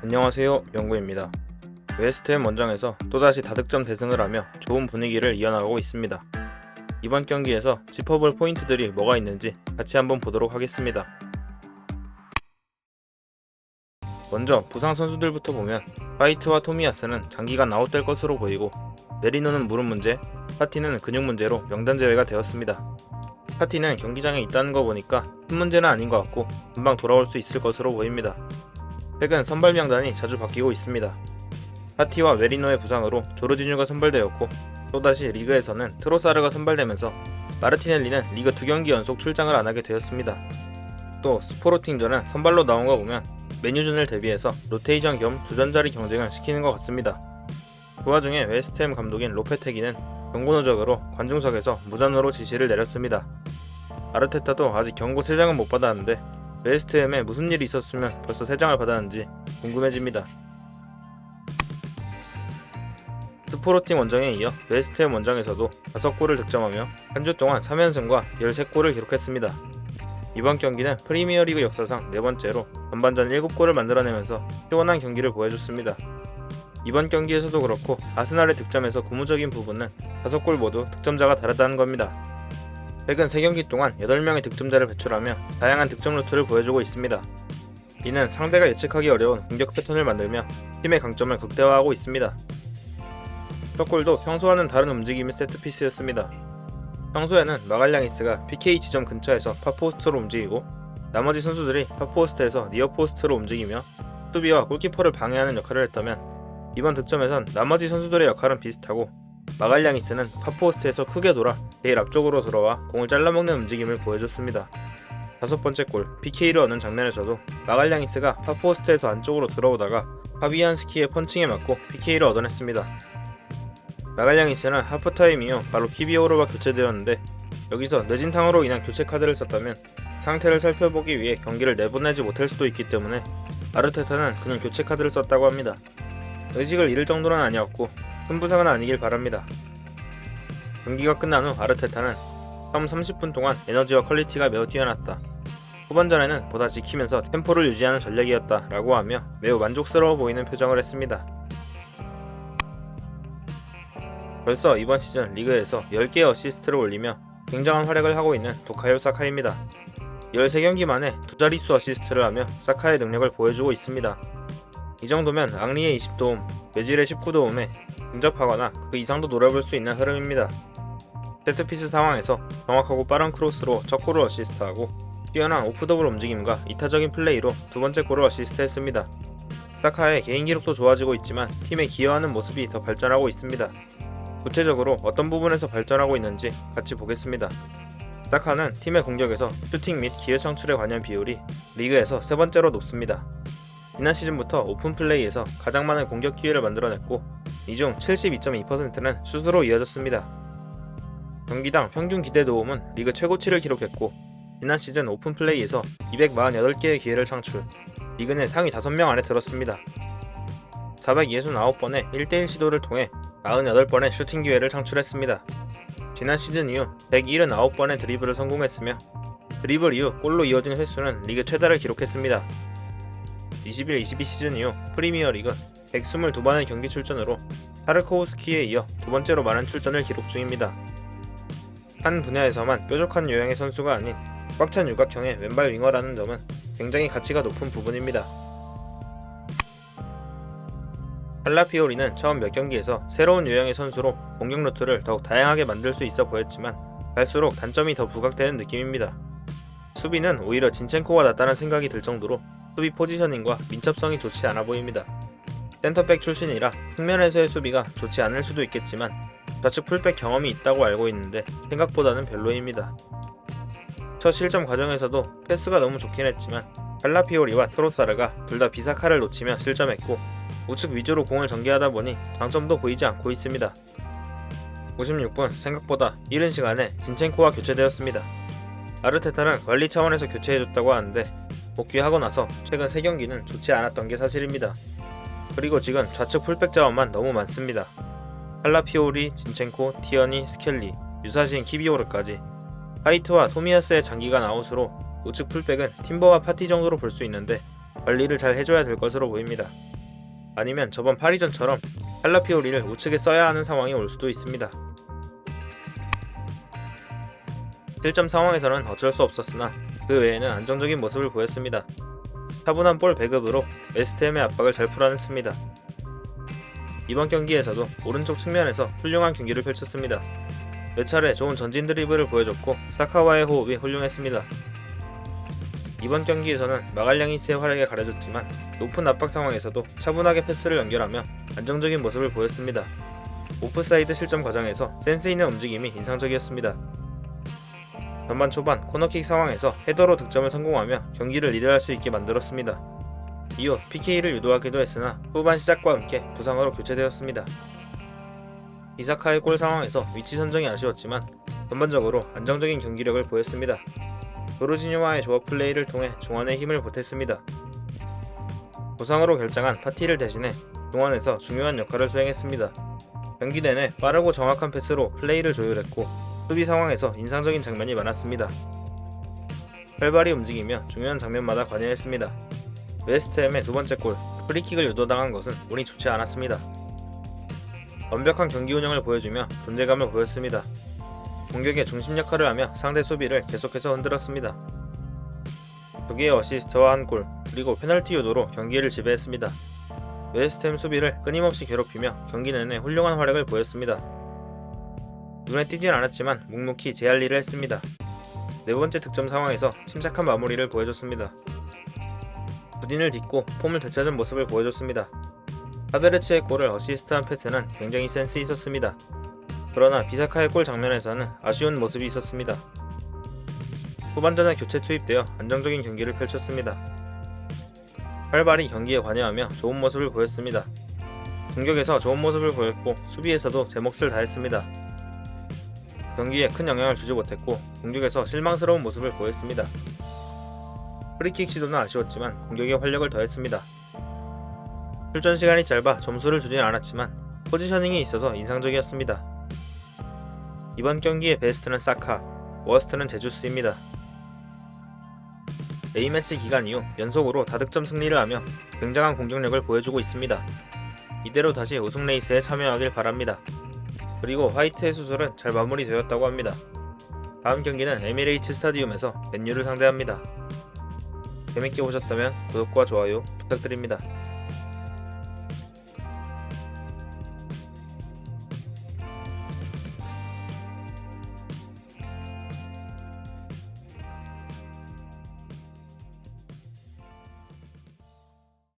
안녕하세요 영구입니다. 웨스트햄 원정에서 또다시 다득점 대승을 하며 좋은 분위기를 이어나가고 있습니다. 이번 경기에서 짚어볼 포인트들이 뭐가 있는지 같이 한번 보도록 하겠습니다. 먼저 부상 선수들부터 보면 화이트와 토미야스는 장기간 아웃될 것으로 보이고 메리노는 무릎 문제, 파티는 근육 문제로 명단 제외가 되었습니다. 파티는 경기장에 있다는 거 보니까 큰 문제는 아닌 것 같고 금방 돌아올 수 있을 것으로 보입니다. 최근 선발 명단이 자주 바뀌고 있습니다. 파티와 메리노의 부상으로 조르지뉴가 선발되었고 또다시 리그에서는 트로사르가 선발되면서 마르티넬리는 리그 두 경기 연속 출장을 안 하게 되었습니다. 또 스포르팅전은 선발로 나온 거 보면 메뉴전을 대비해서 로테이션 겸 주전자리 경쟁을 시키는 것 같습니다. 그 와중에 웨스트햄 감독인 로페테기는 경고 누적으로 관중석에서 무전으로 지시를 내렸습니다. 아르테타도 아직 경고 3장은 못 받았는데 웨스트햄에 무슨 일이 있었으면 벌써 3장을 받았는지 궁금해집니다. 스포르팅 원정에 이어 웨스트햄 원정에서도 5골을 득점하며 한 주 동안 3연승과 13골을 기록했습니다. 이번 경기는 프리미어리그 역사상 네 번째로 전반전 7골을 만들어내면서 시원한 경기를 보여줬습니다. 이번 경기에서도 그렇고 아스날의 득점에서 고무적인 부분은 5골 모두 득점자가 다르다는 겁니다. 최근 3경기 동안 8명의 득점자를 배출하며 다양한 득점 루트를 보여주고 있습니다. 이는 상대가 예측하기 어려운 공격 패턴을 만들며 팀의 강점을 극대화하고 있습니다. 첫 골도 평소와는 다른 움직임의 세트피스였습니다. 평소에는 마갈량이스가 PK 지점 근처에서 파포스트로 움직이고 나머지 선수들이 파포스트에서 니어포스트로 움직이며 수비와 골키퍼를 방해하는 역할을 했다면 이번 득점에선 나머지 선수들의 역할은 비슷하고 마갈량이스는 파포스트에서 크게 돌아 제일 앞쪽으로 들어와 공을 잘라먹는 움직임을 보여줬습니다. 다섯 번째 골 PK를 얻는 장면에서도 마갈량이스가 파포스트에서 안쪽으로 들어오다가 파비안스키의 펀칭에 맞고 PK를 얻어냈습니다. 마갈량이스는 하프타임 이후 바로 키비오로가 교체되었는데 여기서 늦은 탕으로 인한 교체 카드를 썼다면 상태를 살펴보기 위해 경기를 내보내지 못할 수도 있기 때문에 아르테타는 그냥 교체 카드를 썼다고 합니다. 의식을 잃을 정도는 아니었고 큰 부상은 아니길 바랍니다. 경기가 끝난 후 아르테타는 처음 30분 동안 에너지와 퀄리티가 매우 뛰어났다. 후반전에는 보다 지키면서 템포를 유지하는 전략이었다 라고 하며 매우 만족스러워 보이는 표정을 했습니다. 벌써 이번 시즌 리그에서 10개의 어시스트를 올리며 굉장한 활약을 하고 있는 부카요 사카입니다. 13경기 만에 두 자릿수 어시스트를 하며 사카의 능력을 보여주고 있습니다. 이 정도면 앙리의 20도움, 외질의 19도움에 근접하거나 그 이상도 노려볼 수 있는 흐름입니다. 세트피스 상황에서 정확하고 빠른 크로스로 첫 골을 어시스트하고 뛰어난 오프더블 움직임과 이타적인 플레이로 두 번째 골을 어시스트했습니다. 사카의 개인 기록도 좋아지고 있지만 팀에 기여하는 모습이 더 발전하고 있습니다. 구체적으로 어떤 부분에서 발전하고 있는지 같이 보겠습니다. 사카는 팀의 공격에서 슈팅 및 기회 창출에 관한 비율이 리그에서 세 번째로 높습니다. 지난 시즌부터 오픈 플레이에서 가장 많은 공격 기회를 만들어냈고 이 중 72.2%는 슛으로 이어졌습니다. 경기당 평균 기대 도움은 리그 최고치를 기록했고 지난 시즌 오픈 플레이에서 248개의 기회를 창출, 리그 내 상위 5명 안에 들었습니다. 469번의 1대1 시도를 통해 98번의 슈팅 기회를 창출했습니다. 지난 시즌 이후 179번의 드리블을 성공했으며 드리블 이후 골로 이어진 횟수는 리그 최다를 기록했습니다. 21-22 시즌 이후 프리미어리그 122번의 경기 출전으로 타르코우스키에 이어 두 번째로 많은 출전을 기록 중입니다. 한 분야에서만 뾰족한 유형의 선수가 아닌 꽉찬 육각형의 왼발 윙어라는 점은 굉장히 가치가 높은 부분입니다. 팔라피오리는 처음 몇 경기에서 새로운 유형의 선수로 공격 루트를 더욱 다양하게 만들 수 있어 보였지만 갈수록 단점이 더 부각되는 느낌입니다. 수비는 오히려 진첸코가 낫다는 생각이 들 정도로 수비 포지셔닝과 민첩성이 좋지 않아 보입니다. 센터백 출신이라 측면에서의 수비가 좋지 않을 수도 있겠지만 좌측 풀백 경험이 있다고 알고 있는데 생각보다는 별로입니다. 첫 실점 과정에서도 패스가 너무 좋긴 했지만 팔라피오리와 트로사르가 둘 다 비사카를 놓치며 실점했고 우측 위주로 공을 전개하다 보니 장점도 보이지 않고 있습니다. 56분 생각보다 이른 시간에 진첸코가 교체되었습니다. 아르테타는 관리 차원에서 교체해줬다고 하는데 복귀하고 나서 최근 3경기는 좋지 않았던 게 사실입니다. 그리고 지금 좌측 풀백 자원만 너무 많습니다. 할라피오리, 진첸코, 티어니, 스켈리, 유사신 키비오르까지 하이트와 토미아스의 장기간 아웃으로 우측 풀백은 팀버와 파티 정도로 볼 수 있는데 관리를 잘 해줘야 될 것으로 보입니다. 아니면 저번 파리전처럼 칼라피오리를 우측에 써야 하는 상황이 올 수도 있습니다. 실점 상황에서는 어쩔 수 없었으나 그 외에는 안정적인 모습을 보였습니다. 차분한 볼 배급으로 웨스트햄의 압박을 잘 풀어냈습니다. 이번 경기에서도 오른쪽 측면에서 훌륭한 경기를 펼쳤습니다. 몇 차례 좋은 전진 드리블을 보여줬고 사카와의 호흡이 훌륭했습니다. 이번 경기에서는 마갈량이스의 활약에 가려졌지만 높은 압박 상황에서도 차분하게 패스를 연결하며 안정적인 모습을 보였습니다. 오프사이드 실점 과정에서 센스 있는 움직임이 인상적이었습니다. 전반 초반 코너킥 상황에서 헤더로 득점을 성공하며 경기를 리드할 수 있게 만들었습니다. 이후 PK를 유도하기도 했으나 후반 시작과 함께 부상으로 교체되었습니다. 이사카의 골 상황에서 위치 선정이 아쉬웠지만 전반적으로 안정적인 경기력을 보였습니다. 조르지뉴와의 조합 플레이를 통해 중원에 힘을 보탰습니다. 부상으로 결정한 파티를 대신해 중원에서 중요한 역할을 수행했습니다. 경기 내내 빠르고 정확한 패스로 플레이를 조율했고 수비 상황에서 인상적인 장면이 많았습니다. 활발히 움직이며 중요한 장면마다 관여했습니다. 웨스트햄의 두 번째 골, 프리킥을 유도당한 것은 운이 좋지 않았습니다. 완벽한 경기 운영을 보여주며 존재감을 보였습니다. 공격의 중심 역할을 하며 상대 수비를 계속해서 흔들었습니다. 두 개의 어시스트와 한 골, 그리고 페널티 유도로 경기를 지배했습니다. 웨스트햄 수비를 끊임없이 괴롭히며 경기 내내 훌륭한 활약을 보였습니다. 눈에 띄진 않았지만 묵묵히 제 할 일을 했습니다. 네 번째 득점 상황에서 침착한 마무리를 보여줬습니다. 부딘을 딛고 폼을 되찾은 모습을 보여줬습니다. 하베르츠의 골을 어시스트한 패스는 굉장히 센스 있었습니다. 그러나 비사카의 골 장면에서는 아쉬운 모습이 있었습니다. 후반전에 교체 투입되어 안정적인 경기를 펼쳤습니다. 활발히 경기에 관여하며 좋은 모습을 보였습니다. 공격에서 좋은 모습을 보였고 수비에서도 제 몫을 다했습니다. 경기에 큰 영향을 주지 못했고 공격에서 실망스러운 모습을 보였습니다. 프리킥 시도는 아쉬웠지만 공격에 활력을 더했습니다. 출전 시간이 짧아 점수를 주진 않았지만 포지셔닝이 있어서 인상적이었습니다. 이번 경기의 베스트는 사카, 워스트는 제주스입니다. A매치 기간 이후 연속으로 다득점 승리를 하며 굉장한 공격력을 보여주고 있습니다. 이대로 다시 우승 레이스에 참여하길 바랍니다. 그리고 화이트의 수술은 잘 마무리되었다고 합니다. 다음 경기는 에미레이츠 스타디움에서 맨유를 상대합니다. 재밌게 보셨다면 구독과 좋아요 부탁드립니다.